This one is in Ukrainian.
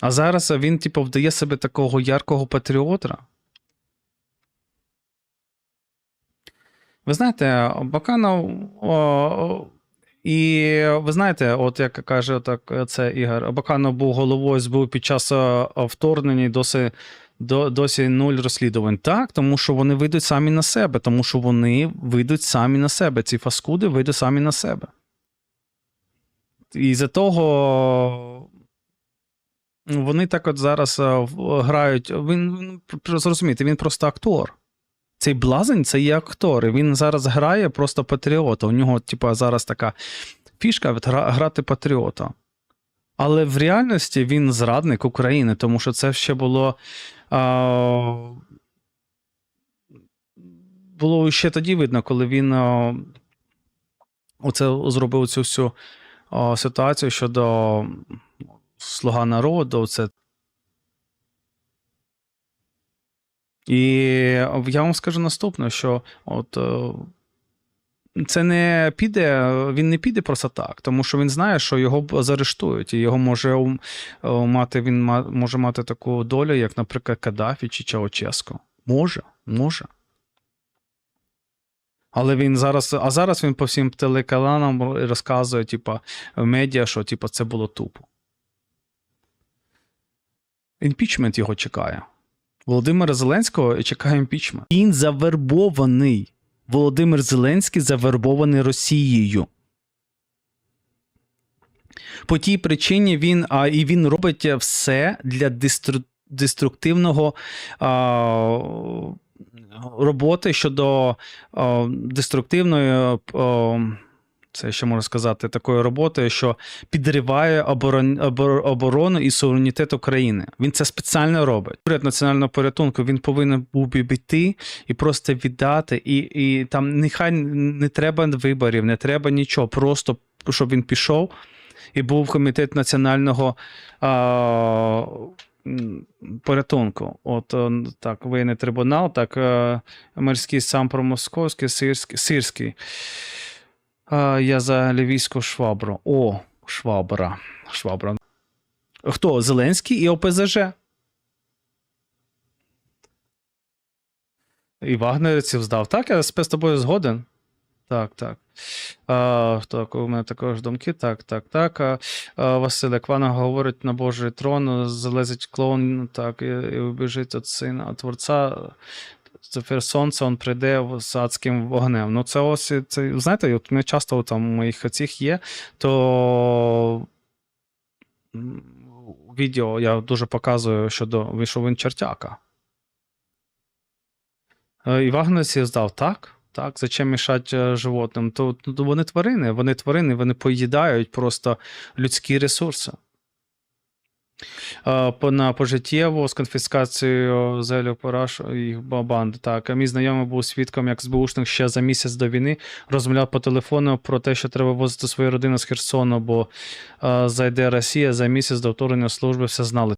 А зараз він, типу, вдає себе такого яркого патріота. Ви знаєте, Баканов. О, і ви знаєте, от як каже так, це Ігор, Баканов був головою СБУ під час е, вторгнення досі, до, досі нуль розслідувань. Так, тому що вони вийдуть самі на себе, тому що вони вийдуть самі на себе. Ці фаскуди вийдуть самі на себе. І за того вони так от зараз е, грають. Він, пр- зрозумійте, він просто актор. Цей блазень це є актор. І він зараз грає просто патріота. У нього, типу, зараз така фішка грати патріота. Але в реальності він зрадник України, тому що це ще було. А, було ще тоді видно, коли він а, оце зробив цю всю а, ситуацію щодо слуга народу. Це І я вам скажу наступне, що от е, це не піде, він не піде просто так, тому що він знає, що його заарештують, і його може е, мати, він може мати таку долю, як, наприклад, Каддафі чи Чауческо. Може, може. Але він зараз, а зараз він по всім телеканалам розказує, типа, медіа, що типа, це було тупо. Імпічмент його чекає. Володимира Зеленського чекає імпічмент. Він завербований. Володимир Зеленський завербований Росією. По тій причині він, а, і він робить все для дестру, деструктивного а, роботи щодо а, деструктивної. А, це ще можна сказати, такої роботи, що підриває оборон, обор- оборону і суверенітет України. Він це спеціально робить. Уряд національного порятунку він повинен був би піти і просто віддати. І, і там нехай не треба виборів, не треба нічого. Просто щоб він пішов і був комітет національного а, порятунку. От е, так, воєнний трибунал, так, е, морський сам промосковський, сирський, сирський. А, я за лівійську швабру. О, швабра. Швабра. Хто? Зеленський і ОПЗЖ. І вагнерівців здав. Так, я з тобою згоден. Так, так. А, так, у мене також думки. Так, так, так. А, а, Василь Квана говорить на Божий трон, залезить клоун, так, і, і убіжить від сина Творця. Тепер сонце он прийде з адським вогнем. Ну, це ось це, знаєте, от ми часто там у моїх цих є, то відео я дуже показую щодо вийшов він чертяка. Е, І вагнерці здав так. Так, зачем мішати е, животним? То, то вони тварини, вони тварини, вони поїдають просто людські ресурси. На пожиттєво з конфіскацією зелю пораш і їх. Так, мій знайомий був свідком, як СБУшник ще за місяць до війни розмовляв по телефону про те, що треба возити свою родину з Херсону, бо зайде Росія за місяць до вторгнення служби все знали.